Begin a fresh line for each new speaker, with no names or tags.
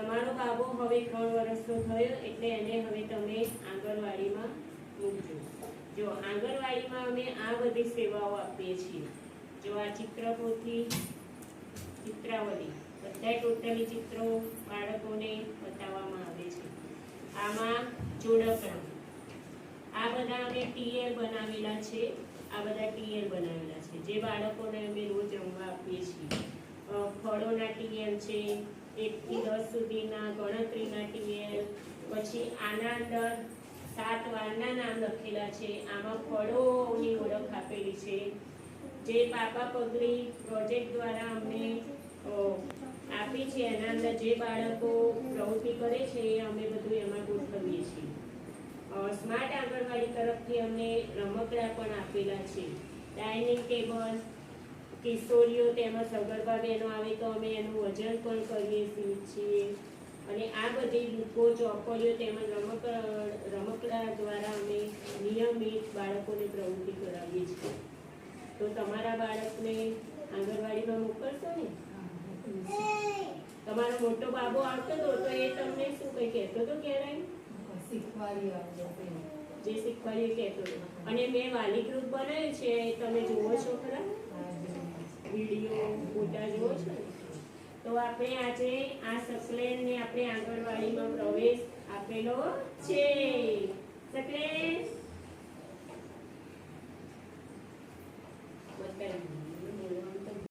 તમારો બાબો હવે ત્રણ વર્ષનો થયો, એટલે એને હવે તમે આંગણવાડીમાં મૂકજો. જો આંગણવાડીમાં અમે આ બધી સેવાઓ આપીએ છીએ. જો આ ચિત્રપોથી ચિત્રાવલી બધા ટોટલી ચિત્રો બાળકોને બતાવવામાં આવે છે. આમાં જોડકણા આ બધા અમે ટીએલ બનાવેલા છે. આ બધા ટીએલ બનાવેલા છે. જે બાળકોને અમે રોજ રમવા આપીએ છીએ. ફળોના ટીએલ છે એકથી દસ સુધીના ગણતરીના ટીએલ પછી આના અંદર સાત વારના નામ લખેલા છે. આમાં ફળોની ઓળખ આપેલી છે. જે પાપા પગરી પ્રોજેક્ટ દ્વારા અમને આપી છે, એના અંદર જે બાળકો પ્રવૃત્તિ કરે છે, એ અમે બધું એમાં ગોઠવીએ છીએ. સ્માર્ટ આંગણવાડી તરફથી અમને રમકડા પણ આપેલા છે. ડાઇનિંગ ટેબલ કિશોરીઓ તેમજ સગર્ભા બહેનો આવે તો અમે એનું વજન પણ કરીએ છીએ. અને આ બધી બુકો ચોપડીઓ તેમજ રમક રમકડા દ્વારા અમે નિયમિત બાળકોને પ્રવૃત્તિ કરાવીએ છીએ. તો તમારા બાળકને આંગણવાડીમાં મોકલશો ને? તમારો મોટો બાબો આવતો હતો તો એ તમને શું કંઈ કહેતો હતો ક્યારેય?
શીખવાડી આવતો
જે શીખવાડીએ કહેતો હતો. અને મેં વાલી ગ્રુપ બનાવ્યું છે એ તમે જુઓ છો ખરા? વીડિયો ફોટા જોવો છો તો આપણે આજે આ સકલેનને આપણે આંગણવાડીમાં પ્રવેશ આપેલો છે. સકલેન.